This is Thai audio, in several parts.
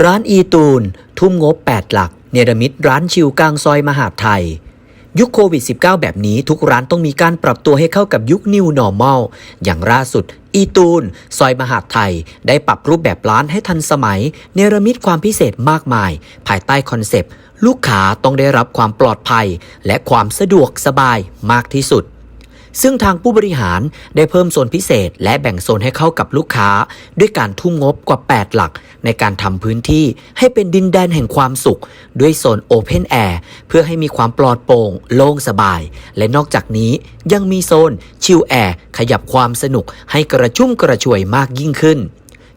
ร้านอีตูน ทุ่มงบ 8 หลัก เนรมิตร้านชิวกลางซอยมหาดไทย ยุคโควิด -19 แบบนี้ทุกร้านต้องมีการปรับตัวให้เข้ากับยุค New Normal อย่างล่าสุด อีตูน ซอยมหาดไทย ได้ปรับรูปแบบร้านให้ทันสมัย เนรมิตความพิเศษมากมาย ภายใต้คอนเซปต์ ลูกค้าต้องได้รับความปลอดภัย และความสะดวกสบายมากที่สุด ซึ่งทางผู้บริหารได้เพิ่มโซนพิเศษ และแบ่งโซนให้เข้ากับลูกค้า ด้วยการทุ่มงบกว่า 8 หลัก ในการทำพื้นที่ให้เป็นดินแดนแห่งความสุข ด้วยโซนโอเพนแอร์เพื่อให้มีความปลอดโปร่ง โล่งสบาย และนอกจากนี้ยังมีโซนชิลแอร์ขยับความสนุกให้กระชุ่มกระชวยมากยิ่งขึ้น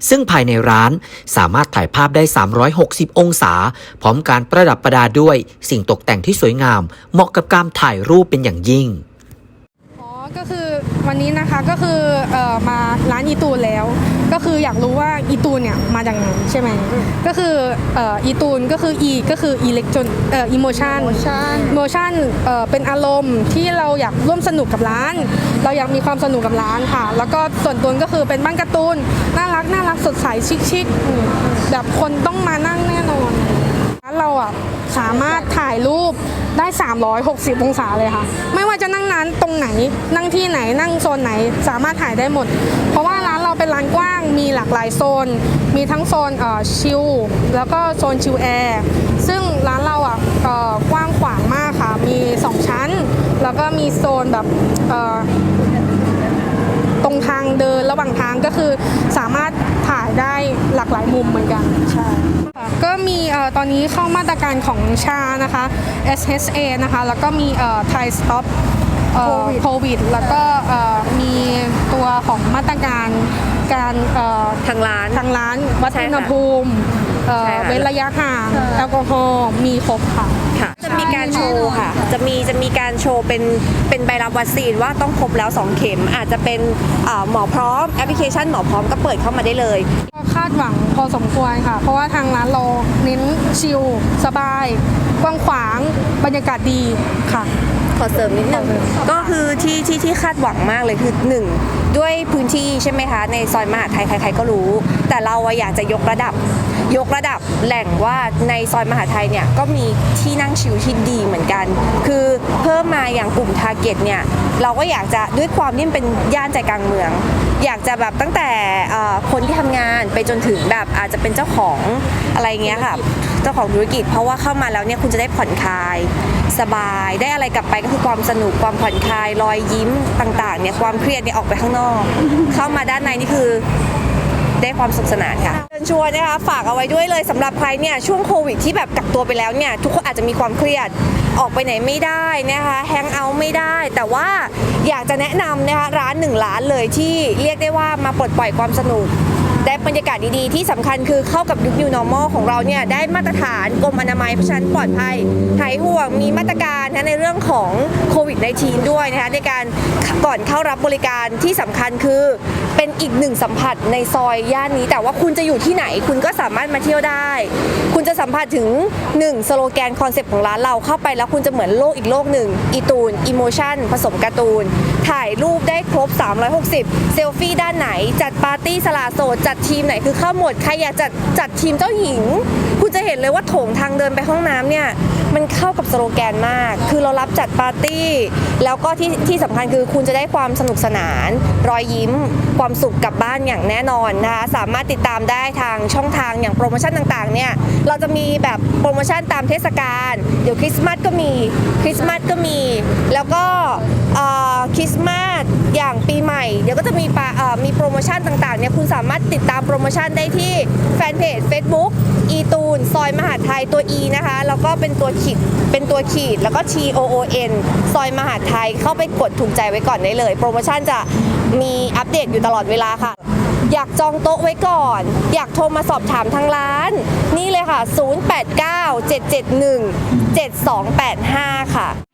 ซึ่งภายในร้านสามารถถ่ายภาพได้ 360 องศา พร้อมการประดับประดาด้วย สิ่งตกแต่งที่สวยงาม เหมาะกับการถ่ายรูปเป็นอย่างยิ่ง ก็คือวันนี้นะคะก็คือเอ่อมาร้านอีตูนแล้ว ก็คืออยากรู้ว่าอีตูนเนี่ยมาจากไหนใช่ไหมก็คือเอ่ออีตูนก็คือ E ก็คืออิเล็กทรอนเอ่ออิโมชัน Emotion โมชันเอ่อเป็นอารมณ์ที่เราอยากร่วมสนุกกับร้าน เราอยากมีความสนุกกับร้านค่ะ แล้วก็ส่วนตัวก็คือเป็นบ้านการ์ตูน น่ารักน่ารักสดใสชิคๆอืมแบบคนต้องมานั่งแน่นอนร้านเราอะสามารถถ่ายรูป ได้ 360 องศาเลยค่ะ ไม่ว่าจะนั่งร้านตรงไหน นั่งที่ไหน นั่งโซนไหน สามารถถ่ายได้หมด เพราะว่าร้านเราเป็นร้านกว้าง มีหลากหลายโซน มีทั้งโซนเอ่อชิล แล้วก็โซนชิลแอร์ ซึ่งร้านเราอะเอ่อกว้างขวางมากค่ะ มี 2 ชั้น แล้วก็มีโซนแบบเอ่อตรงทางเดินระหว่างทางก็คือสามารถ ได้หลากหลายมุมเหมือนกันใช่ค่ะก็มีเอ่อตอนนี้เข้ามาตรการของชานะคะ SHA นะคะ แล้วก็มีไทยสต็อปโควิด แล้วก็เอ่อมีตัวของมาตรการ การเอ่อทางร้าน ทางร้านวัดใช่อุค่ะณหภูมิเอ่อใช่ค่ะ เว้นระยะห่างแอลกอฮอล์มีครบค่ะ ค่ะจะมีการโชว์ค่ะ จะมีจะมีการโชว์เป็นเป็นใบรับวัคซีนว่าต้องครบแล้ว 2 เข็ม อาจจะเป็นเอ่อหมอพร้อมแอปพลิเคชันหมอพร้อมก็เปิดเข้ามาได้เลย ก็คาดหวังพอสมควรค่ะ เพราะว่าทางร้านเราเน้นชิลสบาย กว้างขวางบรรยากาศดีค่ะ ขอเสริมนิดนึงก็คือที่ที่ที่คาดหวังมากเลยคือ1ด้วยพื้นที่ใช่ไหมคะ ในซอยมหาไทยใคร ๆ ก็รู้ แต่เราอยากจะยกระดับ ยกระดับแหล่งว่าในซอยมหาไทยเนี่ยก็มีที่นั่งชิลที่ดีเหมือนกัน คือเพิ่มมาอย่างกลุ่มทาร์เก็ตเนี่ยเราก็อยากจะด้วยความที่มันเป็นย่านใจกลางเมือง อยากจะแบบตั้งแต่คนที่ทำงานไปจนถึงแบบอาจจะเป็นเจ้าของอะไรเงี้ยค่ะ เจ้าของธุรกิจ เพราะว่าเข้ามาแล้วเนี่ยคุณจะได้ผ่อนคลาย สบายได้อะไรกลับไปก็คือความสนุกความผ่อนคลายรอยยิ้มต่างๆเนี่ยความเครียดเนี่ยออกไปข้างนอก เข้ามาด้านในนี่คือได้ความสนุกสนานค่ะเชิญชวนนะคะฝากเอาไว้ด้วยเลยสำหรับใครเนี่ยช่วงโควิดที่แบบกักตัวไปแล้วเนี่ยทุกคนอาจจะมีความเครียดออกไปไหนไม่ได้นะคะแฮงเอาท์ไม่ได้ แต่ว่าอยากจะแนะนำนะคะร้านหนึ่งร้านเลยที่เรียกได้ว่ามาปลดปล่อยความสนุกได้ บรรยากาศดีๆ ที่สำคัญคือเข้ากับยุค New Normal ของเราเนี่ยได้มาตรฐานกรมอนามัยเพราะฉะนันปลอดภัยหายห่วงมีมาตรการนะในเรื่องของโควิด -19 ด้วยนะคะในการก่อนเข้ารับบริการที่สำคัญคือเป็นอีกหนึ่งสัมผัสในซอยย่านนี้ แต่ว่าคุณจะอยู่ที่ไหนคุณก็สามารถมาเที่ยวได้ คุณจะสัมผัสถึง 1 สโลแกนคอนเซปต์ของร้านเราเข้าไปแล้วคุณจะเหมือนโลกอีกโลกหนึ่งอีตูนอิโมชันผสมการ์ตูน ถ่ายรูปได้ครบ 360 เซลฟี่ด้านไหน จัดปาร์ตี้สลาโสดจัดทีีมไหนคือเข้าหมดใครอยากจัดจัดทีมเจ้าหญิง คุณจะเห็นเลยว่าโถงทางเดินไปห้องน้ำเนี่ยมันเข้ากับสโลแกนมาก คือเรารับจัดปาร์ตี้ แล้วก็ที่ที่สำคัญคือคุณจะได้ความสนุกสนาน รอยยิ้ม ความสุขกลับบ้านอย่างแน่นอนนะคะสามารถติดตามได้ทางช่องทางอย่างโปรโมชั่นต่างๆเนี่ยเราจะมีแบบโปรโมชั่นตามเทศกาลเดี๋ยวคริสต์มาสก็มีคริสต์มาสก็มี แล้วก็เอ่อคริสต์มาสอย่า งปีใหม่ เดี๋ยวก็จะมีปามีโปรโมชั่นต่างๆเนี่ยคุณสามารถติดตามโปรโมชั่นได้ที่แฟนเพจ Facebook อีตูนซอยมหาดไทยตัว E นะคะ แล้วก็เป็นตัวขีดเป็นตัวขีดแล้วก็ T O O N ซอยมหาดไทยเข้าไปกดถูกใจไว้ก่อนได้เลย โปรโมชั่นจะมีอัปเดตอยู่ตลอดเวลาค่ะ อยากจองโต๊ะไว้ก่อน อยากโทรมาสอบถามทางร้าน นี่เลยค่ะ 089 771 7285 ค่ะ